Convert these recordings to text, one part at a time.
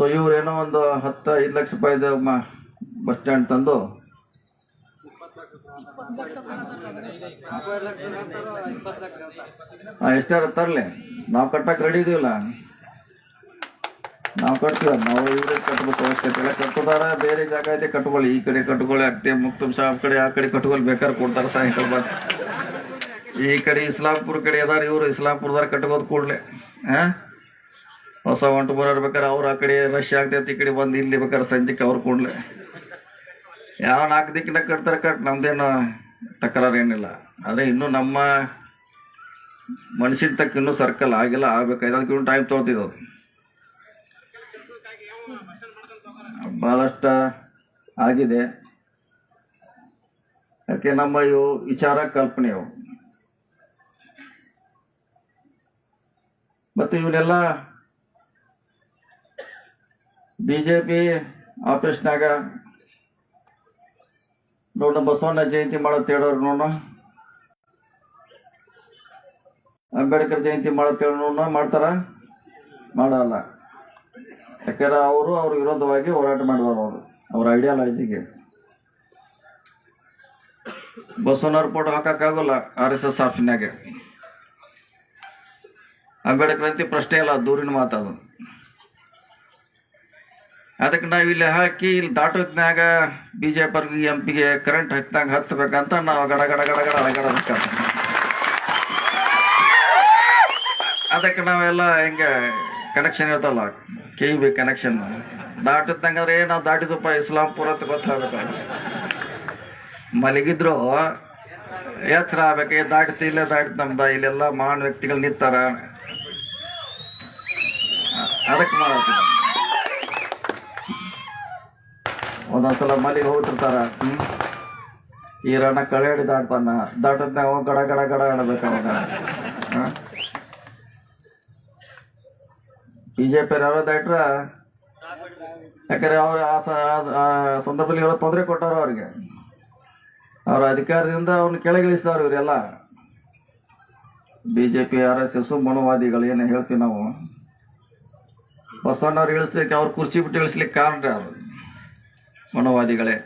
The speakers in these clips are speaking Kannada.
ಸೊ ಏನೋ ಒಂದು ಹತ್ತು, ಐದು ಲಕ್ಷ ರೂಪಾಯಿದ ಬಸ್ ಸ್ಟ್ಯಾಂಡ್ ತಂದು. ಎಷ್ಟಾರ ತರ್ಲಿ. ನಾವು ಕಟ್ಟಕ್ ರೆಡಿ ಇದೀವಲ್ಲ. ನಾವು ಕಟ್ತೀವ, ನಾವು ಇವ್ರಿಗೆ ಕಟ್ಬೇಕು ಇಲ್ಲ ಕಟ್ಟುದಾರ ಬೇರೆ ಜಾಗ ಐತೆ ಕಟ್ಕೊಳ್ಳಿ. ಈ ಕಡೆ ಕಟ್ಕೊಳ್ಳಿ ಅತ್ತೆ ಮುಕ್ತಮ್ ಆ ಕಡೆ ಆ ಕಡೆ ಕಟ್ಕೊಳ್ಳಿ, ಬೇಕಾದ್ರೆ ಕೊಡ್ತಾರ ಸಾಯಂಕಾಲ ಈ ಕಡೆ ಇಸ್ಲಾಂಪುರ ಕಡೆ ಅದಾರ, ಇವ್ರು ಇಸ್ಲಾಂಪುರದಾರ ಕಟ್ಕೋದ್ ಕೂಡ್ಲೆ. ಹಾ? ಹೊಸ ಹೊಂಟು ಬರೋರ್ ಬೇಕಾರೆ ಅವ್ರು ಆ ಕಡೆ ರಶ್ ಆಗ್ತೈತಿ, ಈ ಕಡೆ ಬಂದು ಇಲ್ಲಿ ಬೇಕಾದ್ರೆ ಸಂಜೆಗೆ ಅವ್ರು ಕೂಡ್ಲೆ. ಯಾವ ನಾಲ್ಕು ದಿಕ್ಕಿನಾಗ ಕಟ್ತಾರೆ ಕಟ್, ನಮ್ದೇನು ತಕರಾರು ಏನಿಲ್ಲ. ಆದ್ರೆ ಇನ್ನು ನಮ್ಮ ಮನುಷ್ಯನ ತಕ್ಕ ಇನ್ನೂ ಸರ್ಕಲ್ ಆಗಿಲ್ಲ, ಆಗ್ಬೇಕಾಯ್ತು. ಅದಕ್ಕೆ ಇನ್ನೂ ಟೈಮ್ ತೊಗೊತಿದ್ದು ಬಹಳಷ್ಟ ಆಗಿದೆ. ಯಾಕೆ ನಮ್ಮ ಇವು ವಿಚಾರ ಕಲ್ಪನೆ ಅವು ಮತ್ತು ಇವನ್ನೆಲ್ಲ ಬಿಜೆಪಿ ಆಫೀಸ್ನಾಗ ನೋಡ ಬಸವಣ್ಣ ಜಯಂತಿ ಮಾಡತ್ ಹೇಳೋರು ಅಂಬೇಡ್ಕರ್ ಜಯಂತಿ ಮಾಡತ್ ಹೇಳಿ ನೋಡ ಮಾಡ್ತಾರ? ಮಾಡಲ್ಲ. ಯಾಕಂದ್ರೆ ಅವರು ಅವ್ರ ವಿರೋಧವಾಗಿ ಹೋರಾಟ ಮಾಡಿದವರು ಅವರು. ಅವ್ರ ಐಡಿಯಾಲಜಿಗೆ ಬಸವಣ್ಣವ್ರ ಫೋಟೋ ಹಾಕಕ್ಕಾಗಲ್ಲ ಆರ್ ಎಸ್ ಎಸ್ ಆಫೀಸ್ನಾಗೆ ಅಂಬೇಡ್ಕರ್ ಅಂತ ಪ್ರಶ್ನೆ ಇಲ್ಲ, ದೂರಿನ ಮಾತದು ಅದಕ್ಕೆ ನಾವು ಇಲ್ಲಿ ಹಾಕಿ ಇಲ್ಲಿ ದಾಟೋದ್ನಾಗ ಬಿಜೆಪಿ ಎಂ ಪಿಗೆ ಕರೆಂಟ್ ಹತ್ತಿನಾಗ ಹತ್ತಬೇಕಂತ ನಾವು ಗಡ ಗಡ ಗಡ ಗಡ ಗಡ ಅದಕ್ಕೆ ನಾವೆಲ್ಲ ಹೆಂಗ ಕನೆಕ್ಷನ್ ಇರ್ತಲ್ಲ ಕೆ ಬಿ ಕನೆಕ್ಷನ್ ದಾಟದ್ದಂಗಾದ್ರೆ ನಾವು ದಾಟಿದಪ್ಪ ಇಸ್ಲಾಂಪುರ ಅಂತ ಗೊತ್ತಾಗಬೇಕು. ಮಲಗಿದ್ರು, ಎತ್ತರ ಆಗ್ಬೇಕು ದಾಟಿತು, ಇಲ್ಲೇ ದಾಟಿತ್ ನಮ್ದ, ಇಲ್ಲೆಲ್ಲ ಮಹಾನ್ ವ್ಯಕ್ತಿಗಳು ನಿಂತಾರ. ಅದಕ್ಕೆ ಮಾಡತ್ತೀವಿ ಒಂದೊಂದ್ಸಲ ಸಲ ಹೋಗ್ತಿರ್ತಾರ ಹ್ಮ್? ಈ ರಣ ಕಳೆಯಡಿ ದಾಟ್ತಾನ ದಾಟದ್ ಅವ ಗಡ ಗಡ ಗಡ ಆಡ್ಬೇಕು ಅವಾಗ? ಬಿಜೆಪಿ ಯಾರೋ ದಾಟ್ರ ಯಾಕಂದ್ರೆ ಅವ್ರ ಆ ಸಂದರ್ಭದಲ್ಲಿ ಹೇಳೋ ತೊಂದರೆ ಕೊಟ್ಟಾರ ಅವ್ರಿಗೆ. ಅವ್ರ ಅಧಿಕಾರದಿಂದ ಅವ್ನ ಕೆಳಗಿಳಿಸ್ತಾರ ಇವರೆಲ್ಲ. ಬಿಜೆಪಿ, ಆರ್ ಎಸ್ ಎಸ್ ಮನೋವಾದಿಗಳು ಏನು ಹೇಳ್ತೀವಿ ನಾವು. ಬಸವಣ್ಣವ್ರು ಇಳಿಸ್ಲಿಕ್ಕೆ ಅವ್ರ ಕುರ್ಚಿ ಬಿಟ್ಟು ಇಳಿಸ್ಲಿಕ್ಕೆ ಕಾರಣ ಮನೋವಾದಿಗಳೇ.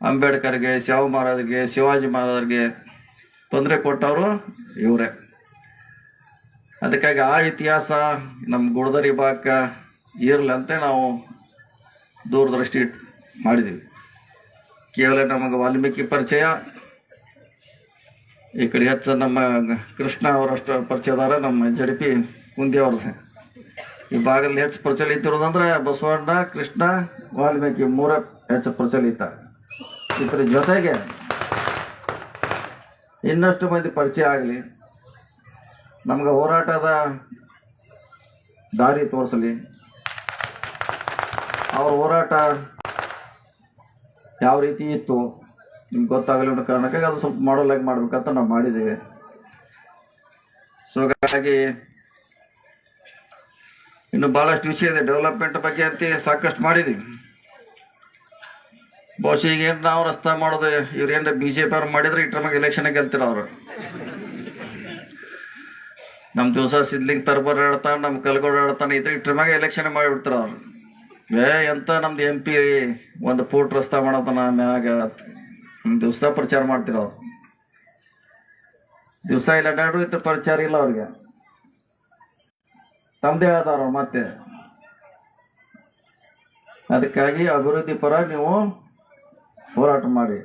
ಅಂಬೇಡ್ಕರ್ಗೆ, ಶಿವ ಮಹಾರಾಜ್ಗೆ, ಶಿವಾಜಿ ಮಹಾರಾಜರಿಗೆ ತೊಂದರೆ ಕೊಟ್ಟವರು ಇವರೇ. ಅದಕ್ಕಾಗಿ ಆ ಇತಿಹಾಸ ನಮ್ಮ ಗುಡದರಿ ಭಾಗ ಇರಲಿ ಅಂತ ನಾವು ದೂರದೃಷ್ಟಿ ಮಾಡಿದ್ವಿ. ಮಾಡಿದ್ದೀವಿ ಕೇವಲ ನಮಗೆ ವಾಲ್ಮೀಕಿ ಪರಿಚಯ, ಈ ಕಡೆ ಹೆಚ್ಚು ನಮ್ಮ ಕೃಷ್ಣ ಅವರಷ್ಟು ಪರಿಚಯದಾರ ನಮ್ಮ ಜಡಪಿ ಕುಂದಿ ಅವ್ರದ್ದು ಈ ಭಾಗದಲ್ಲಿ ಹೆಚ್ಚು ಪ್ರಚಲಿತ ಇರೋದಂದ್ರೆ ಬಸವಣ್ಣ, ಕೃಷ್ಣ, ವಾಲ್ಮೀಕಿ ಮೂರ ಹೆಚ್ಚು ಪ್ರಚಲಿತ. ಇದ್ರ ಜೊತೆಗೆ ಇನ್ನಷ್ಟು ಮಂದಿ ಪರಿಚಯ ಆಗಲಿ. ನಮ್ಗೆ ಹೋರಾಟದ ದಾರಿ ತೋರಿಸಲಿ. ಅವ್ರ ಹೋರಾಟ ಯಾವ ರೀತಿ ಇತ್ತು ನಿಮ್ಗೆ ಗೊತ್ತಾಗಲಿ ಅನ್ನೋ ಕಾರಣಕ್ಕಾಗಿ ಅದು ಸ್ವಲ್ಪ ಮಾಡಲಾಗಿ ಮಾಡ್ಬೇಕಂತ ನಾವು ಮಾಡಿದ್ದೇವೆ. ಸೊ ಹಾಗಾಗಿ ಇನ್ನು ಬಹಳಷ್ಟು ವಿಷಯ ಇದೆ ಡೆವಲಪ್ಮೆಂಟ್ ಬಗ್ಗೆ ಅಂತ ಸಾಕಷ್ಟು ಮಾಡಿದೀವಿ. ಬಹುಶಃ ಈಗ ಏನ್ ನಾವು ರಸ್ತಾ ಮಾಡೋದು, ಇವ್ರು ಏನ್ರ ಬಿಜೆಪಿ ಅವ್ರು ಮಾಡಿದ್ರೆ ಇಟ್ರ ಮಗ ಎಲೆಕ್ಷನ್ ಗೆಲ್ತಿರ ಅವ್ರು. ನಮ್ ದಿವಸ ಸಿದ್ಲಿಂಗ್ ತರ್ಬರ್ ಹೇಳ್ತಾನ, ನಮ್ ಕಲ್ಗೋಡ್ ಹೇಳ್ತಾನೆ ಇದ್ರೆ ಇಟ್ರ ಮ್ಯಾಗ ಎಲೆಕ್ಷನ್ ಮಾಡಿಬಿಡ್ತಾರ ಅವ್ರು. ಏ, ಎಂತ ನಮ್ದು ಎಂ ಪಿ ಒಂದು ಫೂಟ್ ರಸ್ತಾ ಮಾಡತನ ಮ್ಯಾಗ ದಿವಸ ಪ್ರಚಾರ ಮಾಡ್ತಿರ ಅವ್ರು. ದಿವಸ ಇಲ್ಲ ಅಡ್ಡಾಡು ಇತ್ತು ಪ್ರಚಾರ ಇಲ್ಲ ಅವ್ರಿಗೆ. ತಮ್ದೇ ಆದವ್ರು ಮತ್ತೆ. ಅದಕ್ಕಾಗಿ ಅಭಿವೃದ್ಧಿ ಪರ ನೀವು ಹೋರಾಟ ಮಾಡಿ.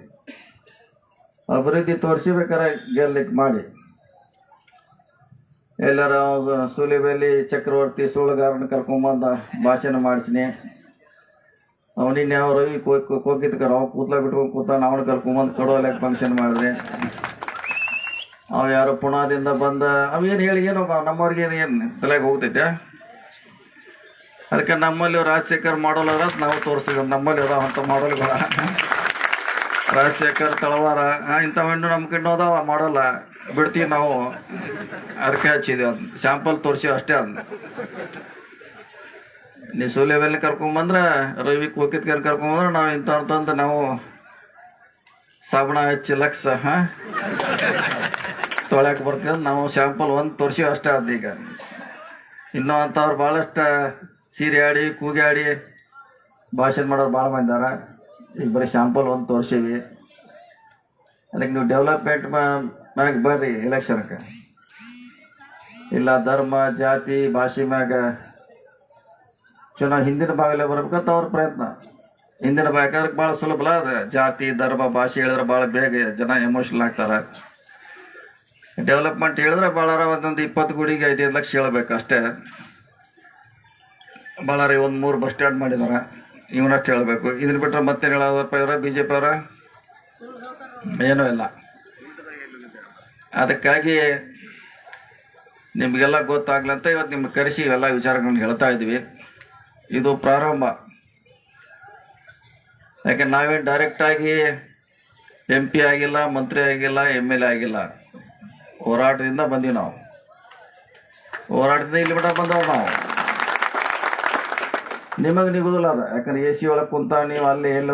ಅಭಿವೃದ್ಧಿ ತೋರಿಸಿಬೇಕಾರೆ ಗೆಲ್ಲಿಕ್ ಮಾಡಿ. ಎಲ್ಲರ ಸೂಲಿಬೆಲ್ಲಿ ಚಕ್ರವರ್ತಿ ಸುಳ್ಳುಗಾರನ ಕರ್ಕೊಂಬಂದ ಭಾಷಣ ಮಾಡಿಸಿನಿ. ಅವನಿನ್ಯಾವ ರವಿ ಕೋಕಿತ್ಕರ ಅವ ಕೂತ್ಲ ಬಿಟ್ಕೊಂಡು ಕೂತಾನ ನಾವು ಕರ್ಕೊಂಬಂದು ಕಡೋಲೆಕ್ ಫಂಕ್ಷನ್ ಮಾಡಿದೆ. ಅವ ಯಾರು ಪುಣಾದಿಂದ ಬಂದ ಅವೇನು ಹೇಳಿ, ಏನು ನಮ್ಮವ್ರಿಗೆ ಏನು ಏನ್ ತಲೆಗೆ ಹೋಗ್ತೈತೆ? ಅದಕ್ಕೆ ನಮ್ಮಲ್ಲಿ ರಾಜಶೇಖರ್ ಮಾಡೋಲ್ ಅದ ನಾವು ತೋರಿಸ್ತೀವಿ ನಮ್ಮಲ್ಲಿ ಅದಾವ ಅಂತ ಮಾಡೋಲ್ಗಳ. ರಾಜಶೇಖರ್ ತಳವಾರ ಇಂಥವಣ್ಣು ನಮ್ಮ ಕಣ್ಣು ಅದಾವ, ಮಾಡೋಲ್ಲ, ಬಿಡ್ತೀವಿ ನಾವು. ಅದಕ್ಕೆ ಹಚ್ಚಿದ್ವಿ ಅದ್ ತೋರಿಸಿ ಅಷ್ಟೇ ಅದ್ ನೀ ಸೂಲ್ಯವೆಲ್ಲ ಕರ್ಕೊಂಬಂದ್ರೆ ರವಿ ಕೋಕಿತ್ಕರ್ ಕರ್ಕೊಂಬಂದ್ರೆ ನಾವು ಇಂಥ ಅಂತಂದು ನಾವು ಸಾಬಣ ಹಚ್ಚಿ ಲಕ್ಷ, ಹಾ? ತೊಳ್ಯಾಕ ಬರ್ತೀವಿ ನಾವು ಸ್ಯಾಂಪಲ್ ಒಂದ್ ತೋರಿಸಿ ಅಷ್ಟೇ ಅದ್ ಈಗ. ಇನ್ನೂ ಅಂಥವ್ರು ಭಾಳಷ್ಟು ಸೀರೆ ಆಡಿ, ಕೂಗಿ ಆಡಿ ಭಾಷಣ ಮಾಡೋರು ಭಾಳ ಮಂದಿದಾರ ಈಗ ಬರೀ ಶಾಂಪಲ್ ಒಂದು ತೋರ್ಸಿವಿ. ಅದಕ್ಕೆ ನೀವು ಡೆವಲಪ್ಮೆಂಟ್ ಮ್ಯಾಗ ಬರ್ರಿ ಎಲೆಕ್ಷನ್ಗೆ ಇಲ್ಲ ಧರ್ಮ, ಜಾತಿ, ಭಾಷೆ ಮ್ಯಾಗ ಚುನಾವ್ ಹಿಂದಿನ ಭಾಗಲೇ ಬರ್ಬೇಕಂತ ಅವ್ರ ಪ್ರಯತ್ನ. ಹಿಂದಿನ ಭಾಗ ಭಾಳ ಸುಲಭ ಅದ. ಜಾತಿ, ಧರ್ಮ, ಭಾಷೆ ಹೇಳಿದ್ರೆ ಭಾಳ ಬೇಗ ಜನ ಎಮೋಷನಲ್ ಆಗ್ತಾರ. ಡೆವಲಪ್ಮೆಂಟ್ ಹೇಳಿದ್ರೆ ಭಾಳಾರ ಒಂದೊಂದು ಇಪ್ಪತ್ತು ಗುಡಿಗೆ ಐದೈದು ಲಕ್ಷ ಹೇಳ್ಬೇಕು ಅಷ್ಟೇ. ಬಳ್ಳಾರಿ ಒಂದು ಮೂರು ಬಸ್ ಸ್ಟ್ಯಾಂಡ್ ಮಾಡಿದ್ದಾರೆ ಇವನಷ್ಟು ಹೇಳಬೇಕು. ಇದನ್ನ ಬಿಟ್ಟರೆ ಮತ್ತೇನು ಹೇಳೋದಪ್ಪ ಇವರ ಬಿ ಜೆ ಪಿ ಅವರ? ಏನೂ ಇಲ್ಲ. ಅದಕ್ಕಾಗಿ ನಿಮಗೆಲ್ಲ ಗೊತ್ತಾಗ್ಲಂತ ಇವತ್ತು ನಿಮ್ಗೆ ಕರೆಸಿ ಇವೆಲ್ಲ ವಿಚಾರಗಳನ್ನ ಹೇಳ್ತಾ ಇದ್ವಿ. ಇದು ಪ್ರಾರಂಭ. ಯಾಕೆ ನಾವೇನು ಡೈರೆಕ್ಟಾಗಿ ಎಂ ಪಿ ಆಗಿಲ್ಲ, ಮಂತ್ರಿ ಆಗಿಲ್ಲ ಎಂ ಎಲ್ ಎ ಆಗಿಲ್ಲ. ಹೋರಾಟದಿಂದ ಬಂದೀವಿ ನಾವು. ಹೋರಾಟದಿಂದ ಇಲ್ಲಿ ಬಿಡ ಬಂದವ್ ನಾವು. ನಿಮಗೆ ನಿಗುದಿಲ್ಲ ಅದ. ಯಾಕಂದ್ರೆ ಎ ಸಿ ಒಳಗೆ ಕುಂತ ನೀವು ಅಲ್ಲಿ ಎಲ್ಲ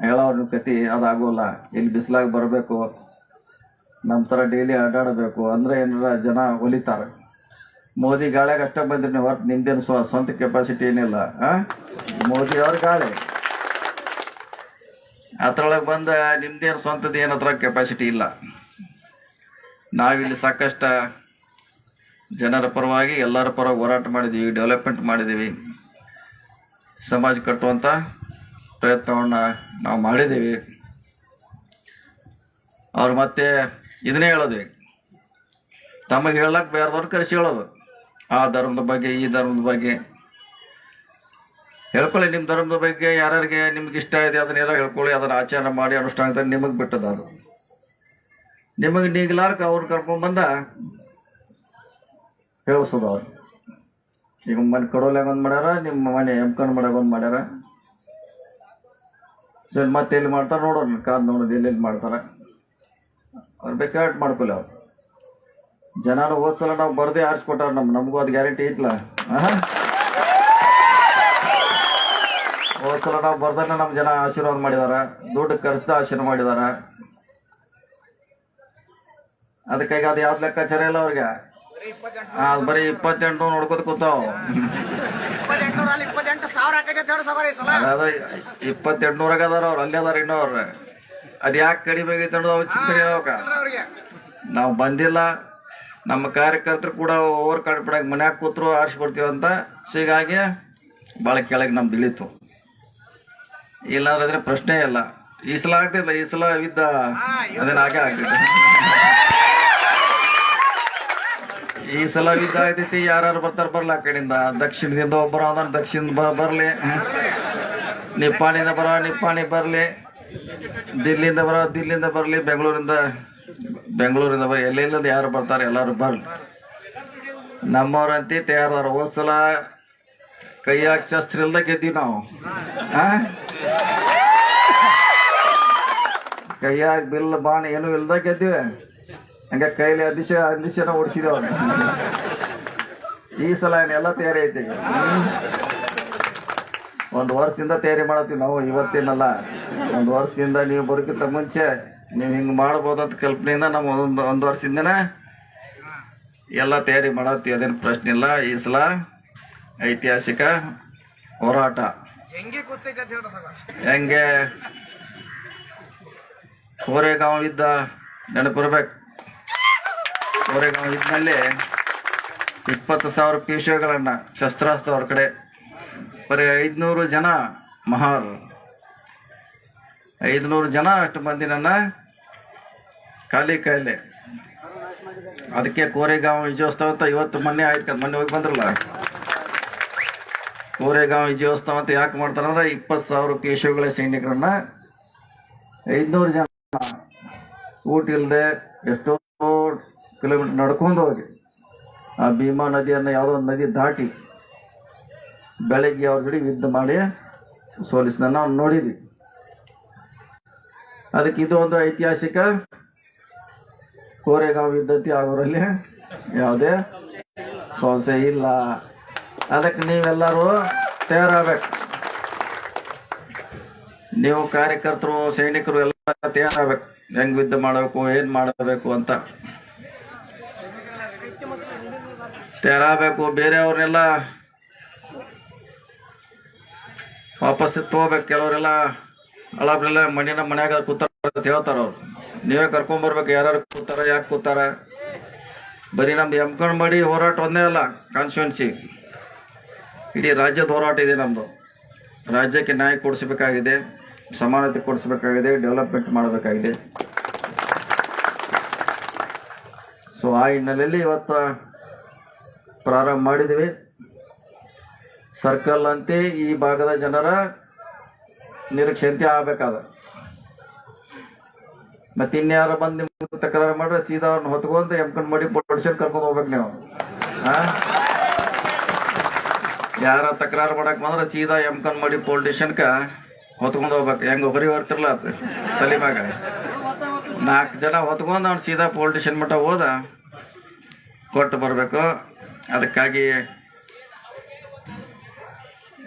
ಹೇಳೋರ್ ಕತಿ ಅದಾಗೋಲ್ಲ. ಇಲ್ಲಿ ಬಿಸಿಲಾಗ ಬರಬೇಕು. ನಮ್ಮ ಥರ ಡೈಲಿ ಅಡ್ಡಾಡಬೇಕು ಅಂದ್ರೆ ಏನಾರ ಜನ ಒಲಿತಾರೆ. ಮೋದಿ ಗಾಳಿಯಾಗ ಅಷ್ಟೇ ಬಂದ್ರಿ ನೀವು. ಹೊರತು ನಿಮ್ದೇನು ಸ್ವ ಸ್ವಂತ ಕೆಪಾಸಿಟಿ ಏನಿಲ್ಲ. ಮೋದಿ ಅವ್ರ ಗಾಳಿ. ಅದ್ರೊಳಗೆ ಬಂದ ನಿಮ್ದೇನು ಸ್ವಂತದ ಏನತ್ರ ಕೆಪಾಸಿಟಿ ಇಲ್ಲ. ನಾವಿಲ್ಲಿ ಸಾಕಷ್ಟು ಜನರ ಪರವಾಗಿ, ಎಲ್ಲರ ಪರವಾಗಿ ಹೋರಾಟ ಮಾಡಿದ್ದೀವಿ ಡೆವಲಪ್ಮೆಂಟ್ ಮಾಡಿದ್ದೀವಿ ಸಮಾಜ ಕಟ್ಟುವಂಥ ಪ್ರಯತ್ನವನ್ನು ನಾವು ಮಾಡಿದ್ದೀವಿ ಅವ್ರು ಮತ್ತೆ ಇದನ್ನೇ ಹೇಳೋದು ತಮಗೆ ಹೇಳಕ್ ಬೇರೆದವ್ರು ಕರೆಸಿ ಹೇಳೋದು. ಆ ಧರ್ಮದ ಬಗ್ಗೆ, ಈ ಧರ್ಮದ ಬಗ್ಗೆ. ಹೇಳ್ಕೊಳ್ಳಿ ನಿಮ್ಮ ಧರ್ಮದ ಬಗ್ಗೆ ಯಾರ್ಯಾರಿಗೆ ನಿಮ್ಗೆ ಇಷ್ಟ ಇದೆ, ಅದನ್ನೆಲ್ಲ ಹೇಳ್ಕೊಳ್ಳಿ, ಅದನ್ನು ಆಚರಣೆ ಮಾಡಿ ಅನುಷ್ಠಾನ ನಿಮಗೆ ಬಿಟ್ಟದ ಅದು. ನಿಮಗೆ ನೀಗ್ಲಾರ್ಕ ಅವ್ರು ಕರ್ಕೊಂಡ್ ಬಂದ? ಹೇಳ್ಸೋದು ಅವ್ರು. ಈಗ ಮನೆ ಕಡೋಲ್ಯಾಗ ಒಂದು ಮಾಡ್ಯಾರ, ನಿಮ್ಮ ಮನೆ ಎಮ್ಕಂಡ್ ಮಾಡ್ಯಾಗ ಒಂದು ಮಾಡ್ಯಾರ. ಸರಿ, ಮತ್ತೆ ಎಲ್ಲಿ ಮಾಡ್ತಾರ ನೋಡೋಣ ಕಾದ್ ನೋಡೋದು ಎಲ್ಲೆಲ್ಲಿ ಮಾಡ್ತಾರ. ಅವ್ರು ಬೇಕಾಟ್ ಮಾಡ್ಕೊಲ್ಲ ಅವ್ರು. ಜನಾನು ಹೋದ್ಸಲ ನಾವು ಬರ್ದೇ ಆರಿಸ್ಕೊಟ್ಟಾರ ನಮ್, ನಮಗೂ ಅದು ಗ್ಯಾರಂಟಿ ಐತ್ಲ ಹೋದ್ಸಲ ನಾವು ಬರ್ದನ್ನ ನಮ್ಮ ಜನ ಆಶೀರ್ವಾದ ಮಾಡಿದಾರ, ದುಡ್ಡು ಕರೆಸ್ದ ಆಶೀರ್ವಾದ ಮಾಡಿದಾರ. ಅದಕ್ಕಾಗಿ ಅದು ಯಾವ್ದು ಲೆಕ್ಕಾಚಾರ ಇಲ್ಲ ಅವ್ರಿಗೆ. ಅದ್ ಬರೀ ಇಪ್ಪತ್ತೆಂಟು ನೋಡ್ಕೊತ ಕೂತಾವ್. ಅದ ಇಪ್ಪತ್ತೆಂಟ್ನೂರಾಗ ಅದಾರ ಅವ್ರು ಅಲ್ಲಿ ಅದಾರ ಇನ್ನೋರ್ ಅದ್ ಯಾಕೆ ಕಡಿಮೆ ಆಗೈತೆ ಅನ್ನೋದು ಅವ್ರು ಚಿಂತೆ ಹೇಳ್ಬೇಕ ನಾವು ಬಂದಿಲ್ಲ ನಮ್ಮ ಕಾರ್ಯಕರ್ತರು ಕೂಡ ಓವರ್ ಕಾನ್ಫಿಡೆಂಟ್ ಮನ್ಯಾಗ ಕೂತ್ರು ಅಂತ. ಹೀಗಾಗಿ ಭಾಳ ಕೆಳಗೆ ನಮ್ದು ಇಳಿತು. ಇಲ್ಲಾಂದ್ರೆ ಪ್ರಶ್ನೆ ಇಲ್ಲ. ಈ ಸಲ ಆಗ್ತಿಲ್ಲ ಈ ಸಲ ಇದ್ದ ಅದೇನಾಗೆ ಹಾಗೆ ಆಗ್ತೈತೆ ಈ ಸಲ ಆಗ್ತೈತಿ ಯಾರು ಬರ್ತಾರ ಬರ್ಲ ಆ ಕಡೆಯಿಂದ. ದಕ್ಷಿಣದಿಂದ ಒಬ್ಬರ ಅದ ದಕ್ಷಿಣ ಬರ್ಲಿ. ನಿಪ್ಪಾಣಿಂದ ಬರ ನಿಪ್ಪಾಣಿ ಬರ್ಲಿ. ದಿಲ್ಲಿಂದ ಬರೋ ದಿಲ್ಲಿಂದ ಬರ್ಲಿ. ಬೆಂಗಳೂರಿಂದ ಬೆಂಗಳೂರಿಂದ ಬರ ಎಲ್ಲೆಲ್ಲಿಂದ ಯಾರು ಬರ್ತಾರೆ ಎಲ್ಲಾರು ಬರ್ಲಿ. ನಮ್ಮವ್ರಂತಿ ತಯಾರದಾರ. ಹೋದ್ ಸಲ ಕೈಯಾಗ ಶಸ್ತ್ರ ಇಲ್ದ ಗೆದ್ದಿ ನಾವು? ಕೈಯಾಗ ಬಿಲ್, ಬಾಣ ಏನು ಇಲ್ದ ಗೆದ್ದಿವಿ. ಹಂಗ ಕೈಲಿ ಅದಿಶ ಅದಿಶನ ಓಡಿಸಿದವ ಈ ಸಲ ಏನೆಲ್ಲ ತಯಾರಿ ಐತಿ ಒಂದು ವರ್ಷದಿಂದ ತಯಾರಿ ಮಾಡತ್ತೀವಿ ನಾವು ಇವತ್ತೇನಲ್ಲ. ಒಂದು ವರ್ಷದಿಂದ ನೀವು ಬರೋಕ್ಕಿಂತ ಮುಂಚೆ ನೀವು ಹಿಂಗೆ ಮಾಡ್ಬೋದಂತ ಕಲ್ಪನೆಯಿಂದ ನಾವು ಒಂದು ಒಂದು ವರ್ಷದಿಂದನೇ ಎಲ್ಲ ತಯಾರಿ ಮಾಡತ್ತೀವಿ ಅದೇನು ಪ್ರಶ್ನೆ ಇಲ್ಲ. ಈ ಸಲ ಐತಿಹಾಸಿಕ ಹೋರಾಟ. ಹೆಂಗೆ? ಕೋರೆಗಾಂವ್ ಇದ್ದ ನೆನಪಿರ್ಬೇಕು. ಕೋರೆಗಾಂವ್ ಇದ್ನಲ್ಲಿ ಇಪ್ಪತ್ತು ಸಾವಿರ ಪಿಶುಗಳನ್ನ ಶಸ್ತ್ರಾಸ್ತ್ರ ಕಡೆ. ಬರೀ ಐದ್ನೂರು ಜನ ಮಹಾರ್. ಐದ್ನೂರು ಜನ ಅಷ್ಟು ಮಂದಿ ನನ್ನ ಖಾಲಿ ಕಾಯಿಲೆ ಅದಕ್ಕೆ ಕೋರೆಗಾಂವ್ ವಿಜಯೋತ್ಸವ ಅಂತ ಇವತ್ತು ಮೊನ್ನೆ ಆಯ್ತು ಮೊನ್ನೆ ಹೋಗಿ ಬಂದ್ರಲ್ಲ. ಕೋರೆಗಾಂವ್ ವಿಜಯೋತ್ಸವ ಅಂತ ಯಾಕೆ ಮಾಡ್ತಾರಂದ್ರೆ ಇಪ್ಪತ್ತು ಸಾವಿರ ಕೇಶವಗಳ ಸೈನಿಕರನ್ನ ಐದ್ನೂರು ಜನ ಊಟ ಇಲ್ಲದೆ ಎಷ್ಟೋ ಕಿಲೋಮೀಟರ್ ನಡ್ಕೊಂಡು ಹೋಗಿ. ಆ ಭೀಮಾ ನದಿಯನ್ನು ಯಾವುದೋ ಒಂದು ನದಿ ದಾಟಿ ಬೆಳಗ್ಗೆ ಅವ್ರ ಹಿಡಿ ಯುದ್ಧ ಮಾಡಿ ಸೋಲಿಸಿದ ನಾವು ನೋಡಿದ್ವಿ. ಅದಕ್ಕೆ ಇದು ಒಂದು ಐತಿಹಾಸಿಕ ಕೋರೆಗಾಂವ್ ಯುದ್ಧತಿ ಆಗೋರಲ್ಲಿ ಯಾವುದೇ ಸಮಸ್ಯೆ ಇಲ್ಲ. ಅದಕ್ಕೆ ನೀವೆಲ್ಲರೂ ತಯಾರಾಗಬೇಕು ನೀವು ಕಾರ್ಯಕರ್ತರು, ಸೈನಿಕರು ಎಲ್ಲ ತಯಾರಾಗಬೇಕು ಹೆಂಗ್ ಯುದ್ಧ ಮಾಡಬೇಕು, ಏನ್ ಮಾಡಬೇಕು ಅಂತ. ತೆರಬೇಕು ಬೇರೆಯವ್ರನ್ನೆಲ್ಲ ವಾಪಸ್ ತಗೋಬೇಕು ಕೆಲವರೆಲ್ಲ ಹಳಬ್ರೆಲ್ಲ ಮಣ್ಣಿನ ಮನ್ಯಾಗ ಕೂತಾರ ಹೇಳ್ತಾರ ಅವ್ರು. ನೀವೇ ಕರ್ಕೊಂಬರ್ಬೇಕು ಯಾರು ಕೂತಾರ, ಯಾಕೆ ಕೂತಾರ? ಬರೀ ನಮ್ದು ಎಮ್ಕೊಂಡ್ ಮಾಡಿ ಹೋರಾಟ ಒಂದೇ ಅಲ್ಲ ಕಾನ್ಸ್ಟಿಟ್ಯೂನ್ಸಿ ಇಡೀ ರಾಜ್ಯದ ಹೋರಾಟ ಇದೆ ನಮ್ಮದು ರಾಜ್ಯಕ್ಕೆ ನ್ಯಾಯ ಕೊಡಿಸಬೇಕಾಗಿದೆ, ಸಮಾನತೆ ಕೊಡಿಸಬೇಕಾಗಿದೆ ಡೆವಲಪ್ಮೆಂಟ್ ಮಾಡಬೇಕಾಗಿದೆ. ಸೊ ಆ ಹಿನ್ನೆಲೆಯಲ್ಲಿ ಇವತ್ತು ಪ್ರಾರಂಭ ಮಾಡಿದ್ವಿ ಸರ್ಕಲ್ ಅಂತೆ ಈ ಭಾಗದ ಜನರ ನಿರೀಕ್ಷೆಂತೆ ಆಗ್ಬೇಕಾದ. ಮತ್ತೆ ಇನ್ಯಾರ ಬಂದು ತಕರಾರು ಮಾಡ್ರೆ ಸೀದಾ ಅವ್ರನ್ನ ಹೊತ್ಕೊಂಡು ಎಂಕಂಡ್ ಮಾಡಿ ಪೊಲಿಟಿಷನ್ ಕರ್ಕೊಂಡು ಹೋಗ್ಬೇಕು ನೀವು? ಯಾರ ತಕರಾರು ಮಾಡಕ್ ಬಂದ್ರೆ ಸೀದಾ ಎಂಕನ್ ಮಾಡಿ ಕ ಹೊತ್ಕೊಂಡು ಹೋಗ್ಬೇಕು. ಹೆಂಗ ಹೊರಿ ಬರ್ತಿರ್ಲ ತಲೆ ಮ್ಯಾಗ. ನಾಲ್ಕು ಜನ ಹೊತ್ಕೊಂಡು ಅವ್ನು ಸೀದಾ ಪೊಲಿಟಿಷನ್ ಮಟ್ಟ ಹೋದ, ಕೊಟ್ಟು ಬರಬೇಕು. ಅದಕ್ಕಾಗಿ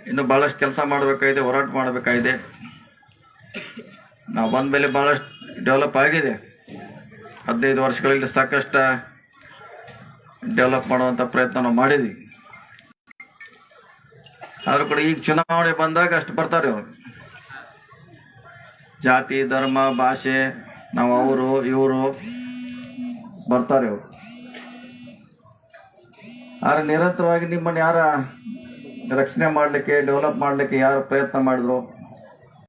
ಇನ್ನು ಬಹಳಷ್ಟು ಕೆಲಸ ಮಾಡಬೇಕಾಗಿದೆ, ಹೋರಾಟ ಮಾಡಬೇಕಾಗಿದೆ. ನಾವು ಬಂದ ಮೇಲೆ ಬಹಳಷ್ಟು ಡೆವಲಪ್ ಆಗಿದೆ. ಹದಿನೈದು ವರ್ಷಗಳಲ್ಲಿ ಸಾಕಷ್ಟು ಡೆವಲಪ್ ಮಾಡುವಂಥ ಪ್ರಯತ್ನ ನಾವು ಮಾಡಿದ್ವಿ. ಆದರೂ ಕೂಡ ಈಗ ಚುನಾವಣೆ ಬಂದಾಗ ಅಷ್ಟು ಬರ್ತಾರೆ ಅವರು ಜಾತಿ, ಧರ್ಮ, ಭಾಷೆ, ನಾವು ಅವರು, ಇವರು ಬರ್ತಾರೆ ಅವರು ಆದ್ರೆ ನಿರಂತರವಾಗಿ ನಿಮ್ಮನ್ನು ಯಾರ ರಕ್ಷಣೆ ಮಾಡಲಿಕ್ಕೆ ಡೆವಲಪ್ ಮಾಡಲಿಕ್ಕೆ ಯಾರು ಪ್ರಯತ್ನ ಮಾಡಿದ್ರು?